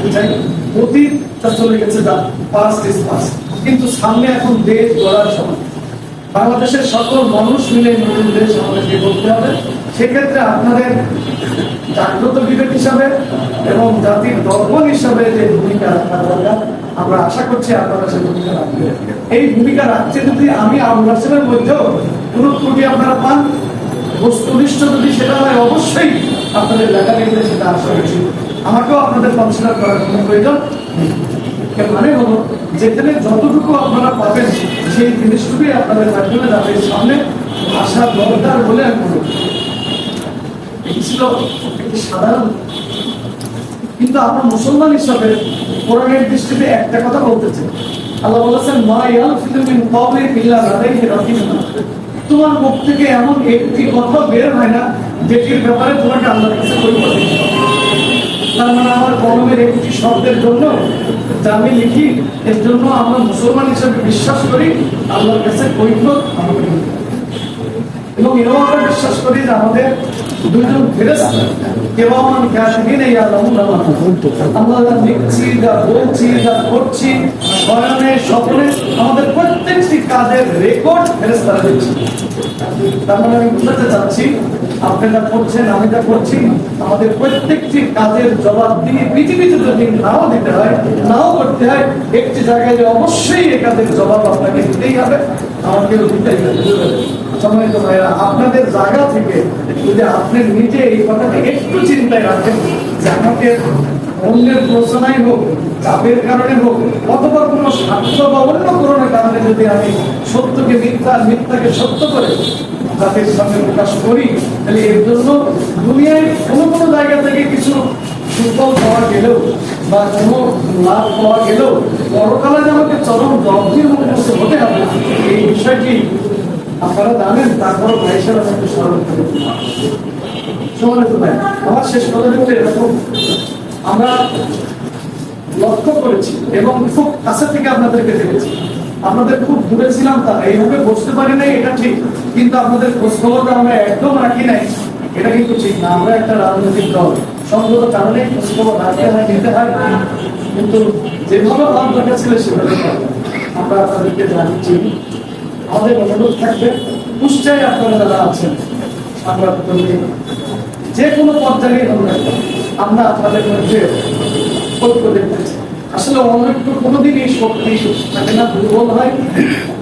করতে চাই অতীতটা চলে গেছে যা পাস্ট ইজ পাস্ট কিন্তু সামনে এখন দেশ গড়ার সময়। বাংলাদেশের সকল মানুষ মিলে নতুন দেশ আমাদেরকে করতে হবে। সেক্ষেত্রে আপনাদের জাগ্রত বিবেক হিসাবে এবং জাতির দর্পণ হিসাবে যে ভূমিকা রাখা দরকার, আমরা আশা করছি আপনারা সেই ভূমিকা রাখবেন। এই ভূমিকা রাখছে যদি আমি আবুল মধ্যেও কোনো ত্রুটি আপনারা পান, বস্তুনিষ্ঠ যদি সেটা হয়, অবশ্যই আপনাদের লেখা লিখলে সেটা আসা উচিত আমাকেও আপনাদের কনসিডার করার কোনো প্রয়োজন নেই। মানে হলো, যেখানে যতটুকু আপনারা পাবেন, সেই জিনিসটুকুই আপনাদের মাধ্যমে যাবে সামনে আসা দরকার বলে আমি মনে করি এটি ছিল একটি সাধারণ কিন্তু আমরা মুসলমান হিসাবে কোরআনের দৃষ্টিতে একটা কথা বলতেছি আল্লাহ বলেছেন, মা ইয়াল ফিলমিন কবলে বিল্লা লাদাইহি রাকিবুন তোমার মুখ থেকে এমন একটি কথা বের হয় না, যেটির ব্যাপারে তোমাকে আল্লাহর কাছে হবে। তার আমার কলমের একটি শব্দের জন্য যা আমি লিখি, এর জন্য আমরা মুসলমান হিসেবে বিশ্বাস করি, আল্লাহর কাছে কৈফত আমাকে এবং এও আমরা বিশ্বাস করি যে আমাদের দুজন ফেরেস্তা কাশমিন এই আল্লাহ আমরা যা লিখছি, যা বলছি, যা করছি, স্বয়নে, স্বপ্নে আমাদের প্রত্যেকটি কাজের রেকর্ড ফেরেস্তারা দিচ্ছি তার মানে আমি বুঝাতে চাচ্ছি আপনি যা করছেন, আমি যা করছি আমাদের প্রত্যেকটি কাজের জবাব দিয়ে পৃথিবীতে যদি নাও দিতে হয়, নাও করতে হয়, একটি জায়গায় যে অবশ্যই এ কাজের জবাব আপনাকে দিতেই হবে। আমাকেও দিতেই হবে সম্মানিত আপনাদের জায়গা থেকে যদি আপনি নিজে এই একটু চিন্তায় রাখেন যে আমাকে অন্যের প্রশ্নাই হোক, চাপের কারণে হোক, অথবা কোনো স্বার্থ বা অন্য কারণে যদি আমি সত্যকে মিথ্যা মিথ্যাকে সত্য করে জাতির সামনে প্রকাশ করি, তাহলে এর জন্য দুনিয়ায় কোনো কোনো জায়গা থেকে কিছু সুফল পাওয়া গেলেও বা কোনো লাভ পাওয়া গেলেও পরকালে যে আমাকে চরম জব্দের মুখে হতে হবে। এই বিষয়টি আপনারা জানেন তারপর ভাইসের আমাকে স্মরণ করে আমার শেষ কথা হচ্ছে এরকম। আমরা লক্ষ্য করেছি এবং খুব কাছে থেকে আপনাদেরকে দেখেছি। আপনাদের খুব দূরে ছিলাম তা, এইভাবে বসতে পারি নাই, এটা ঠিক। কিন্তু আপনাদের খোঁজ খবরটা আমরা একদম রাখি নাই। এটা কিন্তু ঠিক না। আমরা একটা রাজনৈতিক দল। সংগত কারণে খোঁজ খবর রাখতে হয়, নিতে হয় কিন্তু যেভাবে ভাব দরকার ছিল সেভাবে আমরা আপনাদেরকে জানিয়েছি। আমাদের অনুরোধ থাকবে, নিশ্চয়ই আপনারা যারা আছেন সংবাদ কর্মী যে কোনো পর্যায়ে আমরা আপনাদের মধ্যে ঐক্য দেখতে। আসলে অনৈক্য কোনোদিনই শক্তি থাকে না, দুর্বল হয়।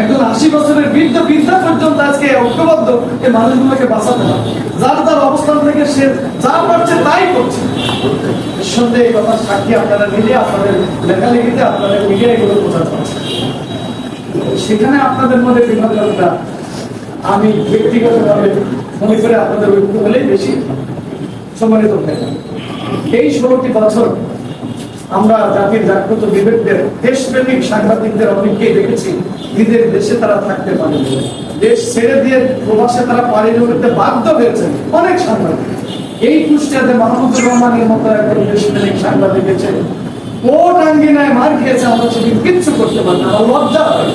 একজন আশি বছরের বৃদ্ধ বৃদ্ধা পর্যন্ত আজকে ঐক্যবদ্ধ এই মানুষগুলোকে বাঁচাতে হবে। যার যার অবস্থান থেকে সে যা পারছে তাই করছে। এই কথা সাক্ষী আপনারা নিজে আপনাদের লেখালেখিতে আপনাদের এগুলো প্রচার করছে। সেখানে আপনাদের মধ্যে বিভাগটা আমি ব্যক্তিগতভাবে মনে করে আপনাদের ঐক্য হলেই বেশি সম্মানিত হয় এই ষোলোটি বছর আমরা জাতির জাগ্রত বিবেকদের, দেশপ্রেমিক সাংবাদিকদের অনেককেই দেখেছি, নিজের দেশে তারা থাকতে পারে দেশ ছেড়ে দিয়ে প্রবাসে তারা পাড়ি জমিতে বাধ্য হয়েছে অনেক সাংবাদিক। এই কুষ্টিয়াতে মাহমুদুর রহমানের মতো একজন দেশপ্রেমিক সাংবাদিক মার খেয়েছে, আমরা কিচ্ছু করতে পারি না লজ্জা হয়।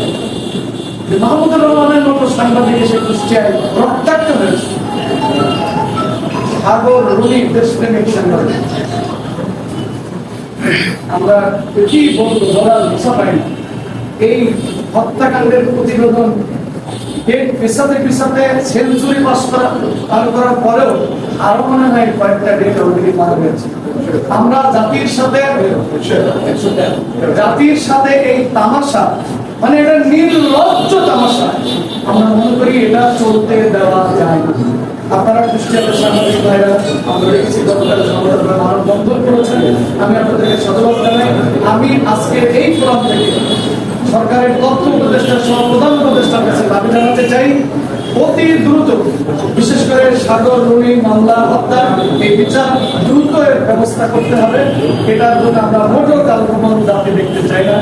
মাহমুদুর রহমানের মতো সাংবাদিক এসে কুষ্টিয়ায় রক্তাক্ত হয়েছে। সাগর দেশপ্রেমিক সাংবাদিক। আমরা কি বলব বলার ভাষা পাই না। এই হত্যাকাণ্ডের প্রতিবেদন এর পেশাতে পেশাতে সেঞ্চুরি পাস করা পার করার পরেও আরও মনে হয় কয়েকটা ডেট অলরেডি পার হয়েছে। আমরা জাতির সাথে জাতির সাথে এই তামাশা মানে এটা নির্লজ্জ তামাশা। আমরা মনে করি এটা চলতে দেওয়া যায় না। আপনারা কুষ্টিয়াতে সাংবাদিক ভাইরা, আমরা দেখেছি গতকাল সংবাদদাতা মানববন্ধন করেছেন। আমি আপনাদেরকে সাধুবাদ জানাই। আমি আজকে এই ফোরাম থেকে সরকারের তথ্য উপদেষ্টা সহ প্রধান উপদেষ্টার কাছে দাবি জানাতে চাই, অতি দ্রুত, বিশেষ করে সাগর রুনি মামলা হত্যা, এই বিচার ব্যবস্থা করতে হবে। এটার জন্য আমরা মোটেও কালক্রমণ জাতি দেখতে চাই না।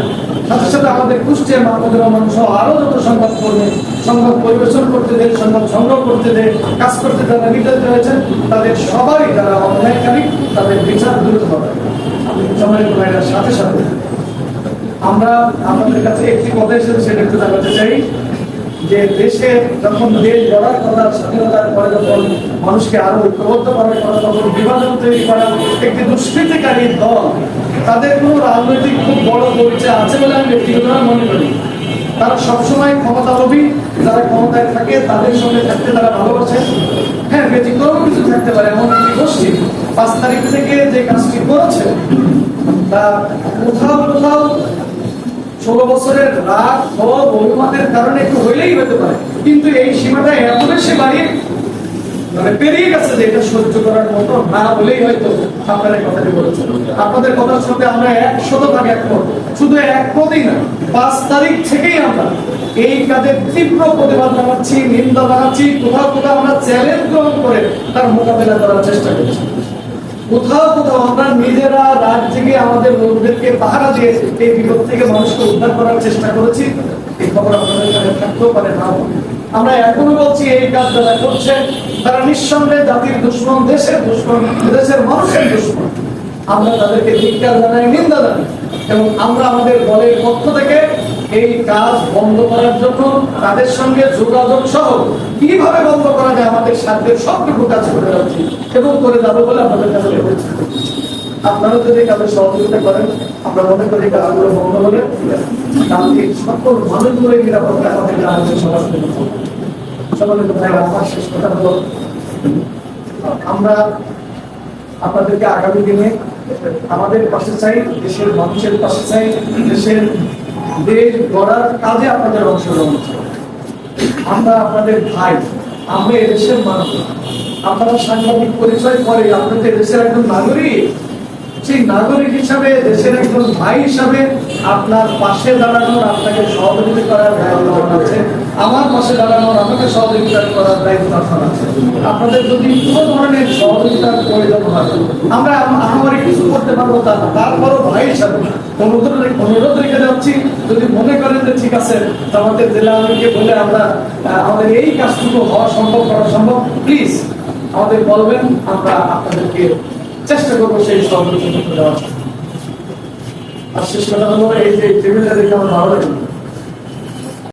সাথে সাথে আমাদের কুষ্টিয়ার মাহমুদুর রহমান সহ আরও যত সংবাদ কর্মী সংবাদ পরিবেশন করতে দেয়, সংবাদ সংগ্রহ করতে দেয়, কাজ করতে যারা নির্যাতিত হয়েছেন, তাদের সবাই যারা অন্যায়কারী তাদের বিচার দ্রুত হবে। সময় সাথে সাথে আমরা আপনাদের কাছে একটি কথা এসেছে সেটা একটু জানাতে চাই। যে দেশে যখন দেশ গড়ার কথা, স্বাধীনতার পরে যখন মানুষকে আরও ঐক্যবদ্ধ করার কথা, তখন বিভাজন তৈরি করা একটি দুষ্কৃতিকারী দল, তাদের কোনো রাজনৈতিক খুব বড় পরিচয় আছে বলে আমি ব্যক্তিগতভাবে মনে করি। তারা সবসময় ক্ষমতালোভী, যারা ক্ষমতায় থাকে, তাদের সঙ্গে থাকতে তারা ভালোবাসে। হ্যাঁ ব্যতিক্রম কিছু থাকতে পারে, এমন একটি গোষ্ঠী পাঁচ তারিখ থেকে যে কাজটি করেছে, তা কোথাও কোথাও ষোলো বছরের রাগ, ক্ষোভ, অভিমানের কারণে একটু হইলেই হতে পারে। কিন্তু এই সীমাটা এত বেশি বাড়িয়ে মানে পেরিয়ে গেছে যে এটা সহ্য করার মতো না বলেই হয়তো কথাটি আপনাদের কথার সাথে আমরা ভাগ একমত শুধু একমতই না, পাঁচ তারিখ থেকেই আমরা এই কাজের তীব্র প্রতিবাদ জানাচ্ছি, নিন্দা জানাচ্ছি, কোথাও কোথাও আমরা চ্যালেঞ্জ গ্রহণ করে তার মোকাবেলা করার চেষ্টা করছি। কোথাও কোথাও আমরা নিজেরা রাত জেগে আমাদের লোকদেরকে পাহারা দিয়ে এই বিপদ থেকে মানুষকে উদ্ধার করার চেষ্টা করেছি। এই খবর আপনাদের কাছে থাকতেও পারে না আমরা এখনও বলছি, এই কাজ যারা করছে, তারা নিঃসন্দেহে জাতির দুশ্মন, দেশের দুশ্মন, দেশের মানুষের দুশ্মন। আমরা তাদেরকে ধিক্কার জানাই, নিন্দা জানাই। এবং আমরা আমাদের দলের পক্ষ থেকে এই কাজ বন্ধ করার জন্য তাদের সঙ্গে যোগাযোগ সহ কীভাবে বন্ধ করা যায় আমাদের সাধ্যের সবটুকু কাজ করে যাচ্ছি এবং করে যাব বলে আপনাদের কাছে আপনারা যদি সহযোগিতা করেন, আমরা মনে করি কাজগুলো বন্ধ হবে কালকে সকল মানুষগুলো নিরাপত্তা আমাদের আমাদের ভাইরা আমার শেষ কথা হলো, আমরা আপনাদেরকে আগামী দিনে আমাদের পাশে চাই, দেশের মানুষের পাশে চাই, দেশের দেশ গড়ার কাজে আপনাদের অংশগ্রহণ চাই আমরা আপনাদের ভাই, আমরা এদেশের মানুষ। আপনারা সাংবাদিক পরিচয় করে আপনাদের দেশের একজন নাগরিক। সেই নাগরিক হিসাবে, দেশের একজন ভাই হিসাবে আপনার পাশে দাঁড়ানোর আপনাকে সহযোগিতা করার দায়িত্ব আছে। পাশে দাঁড়ানোর আমাকে সহযোগিতা করার দায়িত্ব আপনার আছে। আপনাদের যদি কোনো ধরনের সহযোগিতার প্রয়োজন হয়, আমরা আমার কিছু করতে পারব তা তারপরও ভাই হিসাবে অনুরোধ রেখে যাচ্ছি, যদি মনে করেন যে ঠিক আছে জেলা বলে আমরা আমাদের এই কাজটুকু হওয়া সম্ভব, করা সম্ভব প্লিজ আমাদের বলবেন, আমরা আপনাদেরকে চেষ্টা করব সেই সহযোগিতা দেওয়ার। আর শেষ কথা হলো এই যে টেবিলটা দেখে আমার ভালো লাগে।